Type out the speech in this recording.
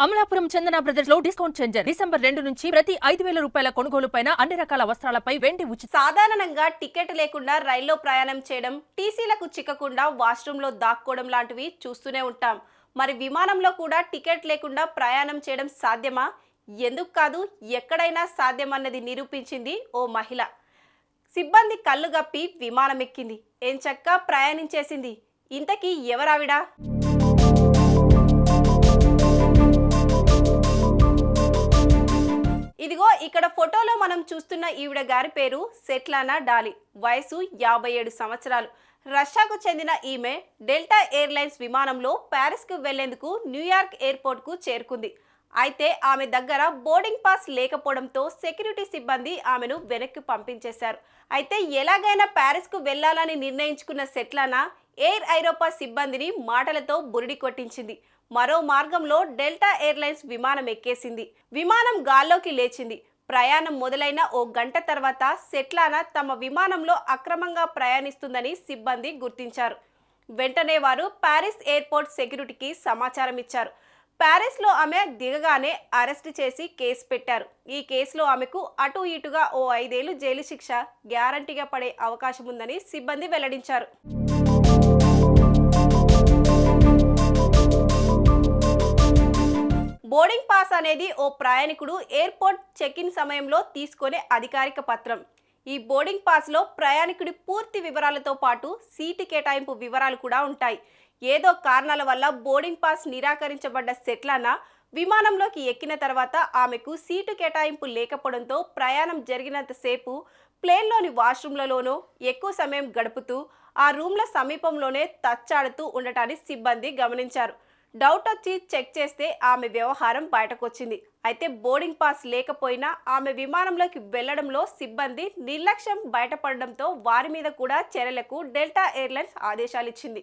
అమలాపురం చందన బ్రదర్స్లో discount charger December రెండు నుంచి ప్రతి ఐదు వేల రూపాయల కొనుగోలు పైన అన్ని రకాల వస్త్రాలపై వెండి ఉచిత సాధారణంగా టికెట్ లేకుండా రైల్లో ప్రయాణం చేయడం టీసీలకు చిక్కకుండా వాష్రూమ్లో దాక్కోవడం లాంటివి చూస్తూనే ఉంటాం. మరి విమానంలో కూడా టికెట్ లేకుండా ప్రయాణం చేయడం సాధ్యమా? ఎందుకు కాదు? ఎక్కడైనా సాధ్యమన్నది నిరూపించింది ఓ మహిళ. సిబ్బంది కళ్ళు గప్పి విమానం ఎక్కింది ఏం చక్క ప్రయాణించేసింది? ఇంతకీ ఎవరావిడా? ఇక్కడ ఫోటోలో మనం చూస్తున్న ఈవిడ గారి పేరు సెట్లానా డాలి. వయసు యాభై ఏడు సంవత్సరాలు. రష్యాకు చెందిన ఈమె డెల్టా ఎయిర్లైన్స్ విమానంలో ప్యారిస్కు వెళ్ళేందుకు న్యూయార్క్ ఎయిర్పోర్ట్కు చేరుకుంది. అయితే ఆమె దగ్గర బోర్డింగ్ పాస్ లేకపోవడంతో సెక్యూరిటీ సిబ్బంది ఆమెను వెనక్కి పంపించేశారు. అయితే ఎలాగైనా ప్యారిస్కు వెళ్ళాలని నిర్ణయించుకున్న సెట్లానా ఎయిర్ ఐరోపా సిబ్బందిని మాటలతో బురిడి కొట్టించింది. మరో మార్గంలో డెల్టా ఎయిర్లైన్స్ విమానం ఎక్కేసింది. విమానం గాల్లోకి లేచింది. ప్రయాణం మొదలైన ఓ గంట తర్వాత సెట్లానా తమ విమానంలో అక్రమంగా ప్రయాణిస్తుందని సిబ్బంది గుర్తించారు. వెంటనే వారు ప్యారిస్ ఎయిర్పోర్ట్ సెక్యూరిటీకి సమాచారం ఇచ్చారు ప్యారిస్లో ఆమె దిగగానే అరెస్ట్ చేసి కేసు పెట్టారు. ఈ కేసులో ఆమెకు అటు ఇటుగా ఓ ఐదేళ్ళు జైలు శిక్ష గ్యారంటీగా పడే అవకాశం ఉందని సిబ్బంది వెల్లడించారు. బోర్డింగ్ పాస్ అనేది ఓ ప్రయాణికుడు ఎయిర్పోర్ట్ చెక్ ఇన్ సమయంలో తీసుకునే అధికారిక పత్రం. ఈ బోర్డింగ్ పాస్లో ప్రయాణికుడి పూర్తి వివరాలతో పాటు సీటు కేటాయింపు వివరాలు కూడా ఉంటాయి. ఏదో కారణాల వల్ల బోర్డింగ్ పాస్ నిరాకరించబడ్డ సెట్లానా విమానంలోకి ఎక్కిన తర్వాత ఆమెకు సీటు కేటాయింపు లేకపోవడంతో ప్రయాణం జరిగినంతసేపు ప్లేన్లోని వాష్రూమ్లలోనూ ఎక్కువ సమయం గడుపుతూ ఆ రూమ్ల సమీపంలోనే తచ్చాడుతూ ఉండటాన్ని సిబ్బంది గమనించారు. డౌట్ వచ్చి చెక్ చేస్తే ఆమె వ్యవహారం బయటకొచ్చింది. అయితే బోర్డింగ్ పాస్ లేకపోయినా ఆమె విమానంలోకి వెళ్ళడంలో సిబ్బంది నిర్లక్ష్యం బయటపడడంతో వారి మీద కూడా చర్యలకు డెల్టా ఎయిర్లైన్స్ ఆదేశాలిచ్చింది.